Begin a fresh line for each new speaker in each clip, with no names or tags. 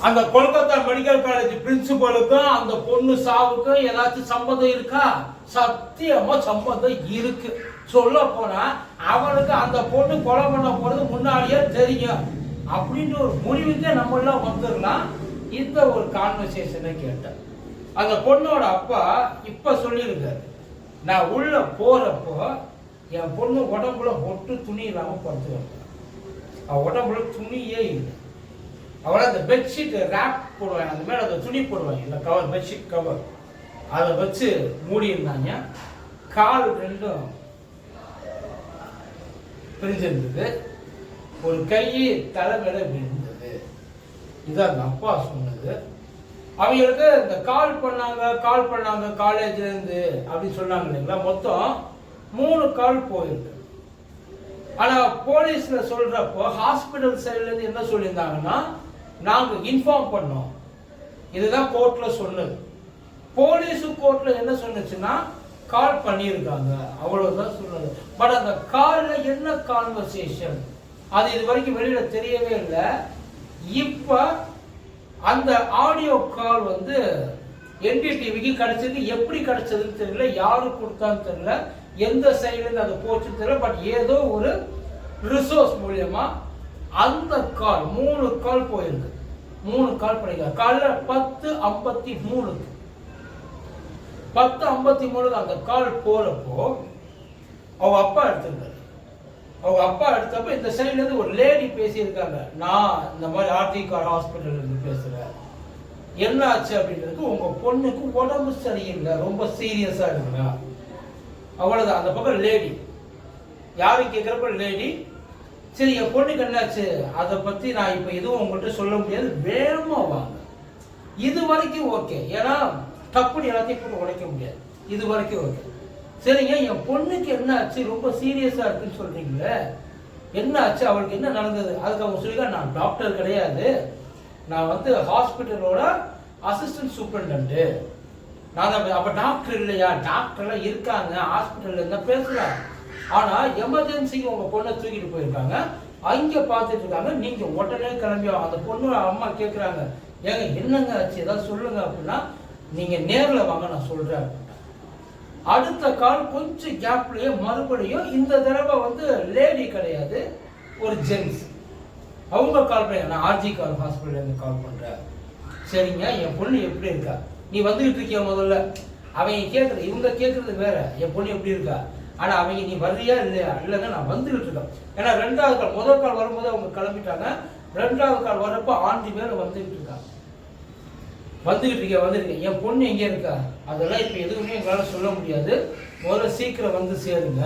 அந்த Kolkata medical college பிரின்சிபலுக்கும் அந்த பொண்ணு சாவுக்கும் ஏதாச்சும் சம்மந்தம் இருக்கா? சத்தியமா சம்பந்தம் இருக்கு. சொல்ல போனா அவனுக்கு அந்த பொண்ணு கொலை பண்ண போறது முன்னாடியே தெரியும். அப்படின்ற ஒரு முடிவுக்கே நம்ம எல்லாம் வந்துடலாம். இந்த ஒரு கான்வர்சேஷனை கேட்டேன். அந்த பொண்ணோட அப்பா இப்ப சொல்லியிருக்காரு. நான் உள்ள போறப்போ என் பொண்ணு உடம்புல ஒட்டு துணி இல்லாம படுத்து வந்தேன் உடம்புல துணியே இல்லை. அவளை அந்த பெட்ஷீட் ரேப் போடுவாங்க. அந்த மேலே அந்த துணி போடுவாங்க. இந்த கவர் பெட்ஷீட் கவர் அதை வச்சு மூடி இருந்தாங்க கால் ரெண்டும் பிரிஞ்சிருந்தது. ஒரு கை தலை விழுந்தது. இது அந்த அப்பா சொன்னது. அவங்களுக்கு இந்த கால் பண்ணாங்க கால் பண்ணாங்க காலேஜ்ல இருந்து அப்படின்னு சொன்னாங்க இல்லைங்களா? மொத்தம் மூணு கால் போயிருக்கு. ஆனா போலீஸ்ல சொல்றப்போ ஹாஸ்பிட்டல் சைடுல இருந்து என்ன சொல்லியிருந்தாங்கன்னா நாங்கள் இன்ஃபார்ம் பண்ணோம். இதுதான் கோர்ட்டில் சொன்னது. போலீஸும் கோர்ட்டில் என்ன சொன்னுச்சுன்னா கால் பண்ணியிருக்காங்க. அவ்வளோதான் சொன்னது. பட் அந்த காலில் என்ன கான்வர்சேஷன் அது இது வரைக்கும் வெளியில் தெரியவே இல்லை. இப்போ அந்த ஆடியோ கால் வந்து என்டிடிவிக்கு கிடைச்சது. எப்படி கிடைச்சதுன்னு தெரியல. யாரு கொடுத்தான்னு தெரியல. எந்த சைடுலேருந்து அது போச்சுன்னு தெரியல. பட் ஏதோ ஒரு ரிசோர்ஸ் மூலயமா அந்த கால் மூணு கால் போயிருக்கு மூணு கால் பண்ணிருக்காங்க காலைல பத்து ஐம்பத்தி மூணுக்கு. பத்து ஐம்பத்தி மூணுக்கு அந்த கால் போறப்போ அவ அப்பா எடுத்திருந்தாரு. அவங்க அப்பா எடுத்தப்ப இந்த சைடுல இருந்து ஒரு லேடி பேசியிருக்காங்க. நான் இந்த மாதிரி ஆர்டிகார் ஹாஸ்பிட்டல்ல இருந்து பேசுறேன். என்ன ஆச்சு அப்படின்றதுக்கு உங்க பொண்ணுக்கு உடம்பு சரியில்லை. ரொம்ப சீரியஸா இருக்குங்க. அவ்வளவுதான். அந்த பக்கம் லேடி யாரு கேட்கிறப்ப லேடி சரி என் பொண்ணுக்கு என்னாச்சு அதை பத்தி நான் இப்ப எதுவும் உங்கள்கிட்ட சொல்ல முடியாது. வேகமா வாங்க. இது வரைக்கும் ஓகே ஏன்னா டப்புன்னு எல்லாத்தையும் போட்டு உடைக்க முடியாது. இது வரைக்கும் ஓகே சரிங்க என் பொண்ணுக்கு என்ன ஆச்சு? ரொம்ப சீரியஸா இருக்குன்னு சொல்றீங்களே. என்ன ஆச்சு? அவளுக்கு என்ன நடந்தது? அதுக்கு அவங்க சொல்லிக்க நான் டாக்டர் கிடையாது. நான் வந்து ஹாஸ்பிட்டலோட அசிஸ்டன்ட் சூப்பரண்ட் நான் அப்போ அப்ப டாக்டர் இல்லையா? டாக்டர்லாம் இருக்காங்க. ஹாஸ்பிட்டல்ல இருந்தா பேசுறாங்க ஆனா எமர்ஜென்சிக்கு உங்க பொண்ணை தூக்கிட்டு போயிருக்காங்க. அங்க பார்த்துட்டு இருக்காங்க. நீங்க உடனே கிளம்பி அந்த பொண்ணு அம்மா கேக்குறாங்க. ஏங்க என்னங்க ஆச்சு? ஏதாவது சொல்லுங்க அப்படின்னா நீங்க நேர்ல வாங்க நான் சொல்றேன். அடுத்த கால் கொஞ்சம் கேப்லயே மறுபடியும் இந்த தடவை வந்து லேடி கிடையாது ஒரு ஜென்ஸ் அவங்க கால் பண்ணி நான் ஆர்ஜி கால் ஹாஸ்பிட்டல்லேருந்து கால் பண்றேன். சரிங்க என் பொண்ணு எப்படி இருக்கா? நீ வந்துகிட்டு இருக்கிய முதல்ல? அவங்க கேட்கறது இவங்க கேட்கறது வேற. என் பொண்ணு எப்படி இருக்கா? ஆனால் அவங்க நீ வர்றியா இல்லையா? இல்லைங்க நான் வந்துகிட்டு இருக்கேன். ஏன்னா ரெண்டாவது கால் முதல் கால் வரும்போது அவங்க கிளம்பிட்டாங்க. ரெண்டாவது கால் வர்றப்போ ஆண்டி மேல வந்துகிட்டு இருக்காங்க வந்துகிட்டு இருக்க? வந்துருக்கேன் என் பொண்ணு எங்கே இருக்கா? அதெல்லாம் இப்போ எதுவுமே எங்களால் சொல்ல முடியாது. முதல்ல சீக்கிரம் வந்து சேருங்க.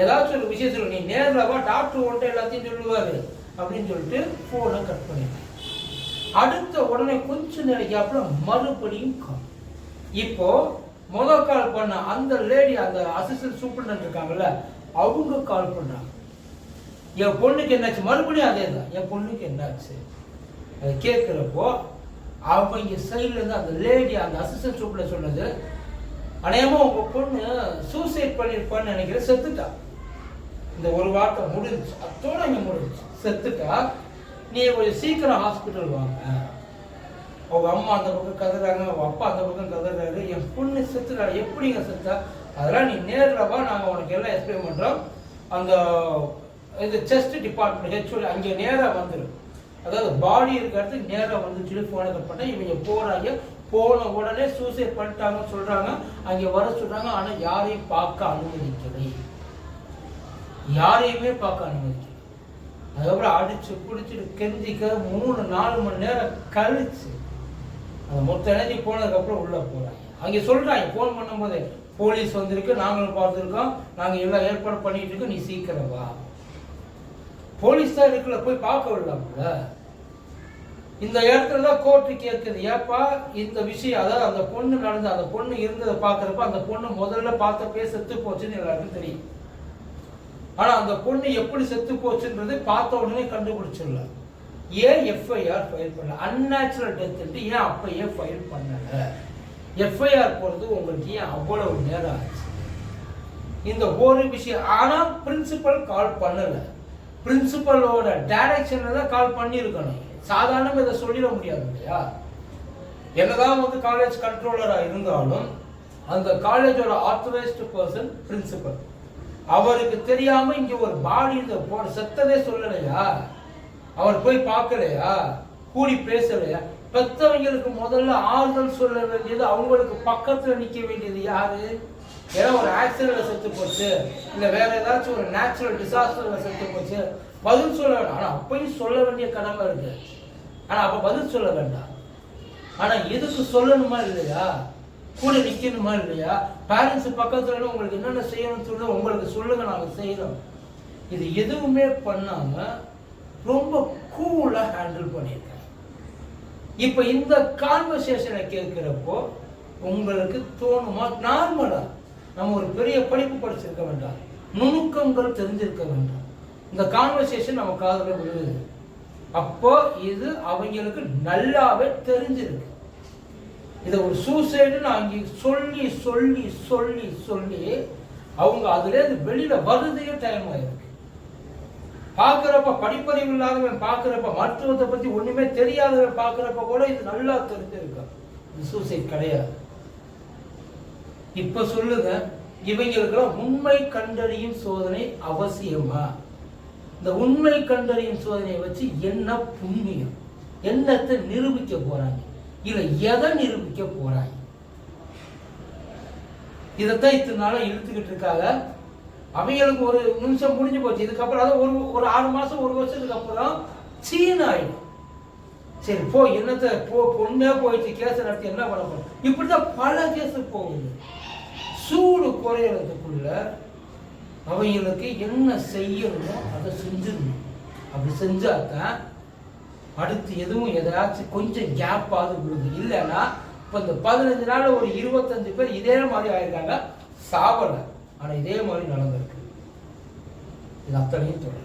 ஏதாச்சும் ஒரு விஷயத்தில் நீ நேரில் டாக்டர் உன்ட்ட எல்லாத்தையும் சொல்லுவார் அப்படின்னு சொல்லிட்டு ஃபோனை கட் பண்ணிட்டேன். அடுத்த உடனே கொஞ்ச நேரம் கேப்ல மறுபடியும் இப்போ முதல் கால் பண்ண அந்த லேடி அந்த அசிஸ்டன்ட் சூப்பரண்ட் இருக்காங்கல்ல அவங்க கால் பண்ணாங்க. என் பொண்ணுக்கு என்னாச்சு? மறுபடியும் அதே தான். என் பொண்ணுக்கு என்னாச்சு? அதை கேட்குறப்போ அவங்க சைட்லேருந்து அந்த லேடி அந்த அசிஸ்டன்ட் சூப்பரண்ட் சொன்னது அநேகமாக உங்கள் பொண்ணு சூசைட் பண்ணியிருப்பான்னு நினைக்கிறேன். செத்துட்டா. இந்த ஒரு வார்த்தை முடிஞ்சிச்சு. அத்தோட இங்கே முடிஞ்சிச்சு. செத்துட்டா. நீ கொஞ்சம் சீக்கிரம் ஹாஸ்பிட்டல் வாங்க. அவங்க அம்மா அந்த பக்கம் கதறாங்க அவங்க அப்பா அந்த பக்கம் கதறாரு. என் பொண்ணு செத்துட்டா எப்படிங்க செத்தா? அதெல்லாம் நீ நேரில் வா நாங்கள் உனக்கு எல்லாம் எக்ஸ்பிளைன் பண்ணுறோம் அந்த இது செஸ்ட் டிபார்ட்மெண்ட் ஹெச்ஓடி அங்கே நேராக வந்துடும் அதாவது பாடி இருக்கிறது நேராக வந்து சொல்லி போனை கட் இவங்க போகிறாங்க போன உடனே சூசைட் பண்ணிட்டாங்கன்னு சொல்கிறாங்க அங்கே வர சொல்கிறாங்க ஆனால் யாரையும் பார்க்க அனுமதிக்கலை. யாரையுமே பார்க்க அனுமதிக்கலை. அதுக்கப்புறம் அடிச்சு பிடிச்சிட்டு கெஞ்சிக்க மூணு நாலு மணி நேரம் கழிச்சு அந்த மொத்த எனர்ஜி போனதுக்கப்புறம் உள்ளே போகிறேன் அங்கே சொல்கிறாங்க ஃபோன் பண்ணும்போது போலீஸ் வந்திருக்கு நாங்களும் பார்த்துருக்கோம். நாங்கள் எல்லாம் ஏற்பாடு பண்ணிட்டு இருக்கோம் நீ சீக்கிரம் வா. போலீஸ் தான் இருக்குல்ல போய் பார்க்க விடலாம்ல? இந்த இடத்துல தான் கோர்ட்டு கேட்குது ஏப்பா இந்த விஷயம் அதாவது அந்த பொண்ணு நடந்த அந்த பொண்ணு இருந்ததை பார்க்குறப்ப அந்த பொண்ணு முதல்ல பார்த்தப்பே செத்து போச்சுன்னு எல்லாருக்கும் தெரியும். ஆனால் அந்த பொண்ணு எப்படி செத்து போச்சுன்றது பார்த்த உடனே கண்டுபிடிச்சிடலாம். ஏன் எஃப்ஐஆர் ஃபைல் பண்ணல? அன்நேச்சுரல் டெத் ஏன் அப்பயே ஃபைல் பண்ணல? எஃப்ஐஆர் போகிறது உங்களுக்கு ஏன் அவ்வளவு நேரம் ஆச்சு? இந்த ஒரு விஷயம் ஆனால் பிரின்சிபல் கால் பண்ணலை. பிரின்சிபலோட டைரக்ஷனில் தான் கால் பண்ணியிருக்கணும். சாதாரணமாக இதை சொல்லிட முடியாது இல்லையா? என்னதான் வந்து காலேஜ் கண்ட்ரோலராக இருந்தாலும் அந்த காலேஜோட ஆத்தரைஸ்டு பர்சன் பிரின்சிபல் அவருக்கு தெரியாமல் இங்கே ஒரு பாடி இந்த போன செத்ததே சொல்லலையா? அவர் போய் பார்க்கலையா? கூடி பேசலையா? பெத்தவங்களுக்கு முதல்ல ஆறுதல் சொல்ல வேண்டியது அவங்களுக்கு பக்கத்துல நிக்க வேண்டியது யாரு? ஏன்னா ஒரு ஆக்சிடென்ட்ல செத்து போச்சு. இல்ல வேற ஏதாச்சும் ஒரு நேச்சுரல் டிசாஸ்டர்ல செத்து போச்சு. பதில் சொல்ல வேண்டாம். ஆனா அப்பயும் சொல்ல வேண்டிய கடமை இருக்கு. ஆனா அப்ப பதில் சொல்ல வேண்டாம். ஆனா எதுக்கு சொல்லணுமா இல்லையா? கூட நிக்கணுமா இல்லையா? பேரண்ட்ஸ் பக்கத்துல உங்களுக்கு என்னென்ன செய்யணும்னு சொல்லி உங்களுக்கு சொல்லுங்க நாங்க செய்யறோம் இது எதுவுமே பண்ணாம ரொம்ப கூலாக ஹேண்டில் பண்ணியிருக்கேன் இப்போ இந்த கான்வர்சேஷனை கேட்குறப்போ உங்களுக்கு தோணுமா? நார்மலாக நம்ம ஒரு பெரிய படிப்பு படிச்சிருக்க வேண்டாம். நுணுக்கங்கள் தெரிஞ்சிருக்க வேண்டாம். இந்த கான்வர்சேஷன் நம்ம காதல விழுகுது. அப்போ இது அவங்களுக்கு நல்லாவே தெரிஞ்சிருக்கு. இதை ஒரு சூசைடு நான் இங்கே சொல்லி சொல்லி சொல்லி சொல்லி அவங்க அதுலேருந்து வெளியில் வெளியில வருதையே டைம் ஆயிருக்கு. பார்க்குறப்ப படிப்பறிவு இல்லாதவன் பார்க்குறப்ப மருத்துவத்தை பத்தி ஒண்ணுமே தெரியாதவன் பார்க்குறப்ப கூட இது நல்லா தெரிஞ்சிருக்கான் இது சூசைட் கிடையாது. இப்ப சொல்லுங்க இவங்களுக்கெல்லாம் உண்மை கண்டறியும் சோதனை அவசியமா? இந்த உண்மை கண்டறியும் சோதனையை வச்சு என்ன புண்ணியம்? என்னத்தை நிரூபிக்க போறாங்க? இல்ல எதை நிரூபிக்க போறாங்க? இதைத்தான் இத்தனை நாளா இழுத்துக்கிட்டு இருக்காங்க. அவங்களுக்கு ஒரு நிமிஷம் முடிஞ்சு போச்சு. இதுக்கப்புறம் அதாவது ஒரு ஒரு ஆறு மாதம் ஒரு வருஷத்துக்கு அப்புறம் சீன் ஆயிடும் சரி போ என்னத்தை போ பொண்ணே போயிடுச்சு கேஸ் நடத்தி என்ன பண்ண போகணும் இப்படி தான் பல கேஸு போகுது. சூடு குறையிறதுக்குள்ள அவங்களுக்கு என்ன செய்யணுமோ அதை செஞ்சிடணும். அப்படி செஞ்சாதான் அடுத்து எதுவும் எதாச்சும் கொஞ்சம் கேப்பாவது விழுது. இல்லைன்னா இப்போ இந்த பதினஞ்சு நாள் ஒரு இருபத்தஞ்சு பேர் இதே மாதிரி ஆயிருக்காங்க. சாவலை. ஆனால் இதே மாதிரி நடந்திருக்கு. இது அத்தனையும் தொடரும்.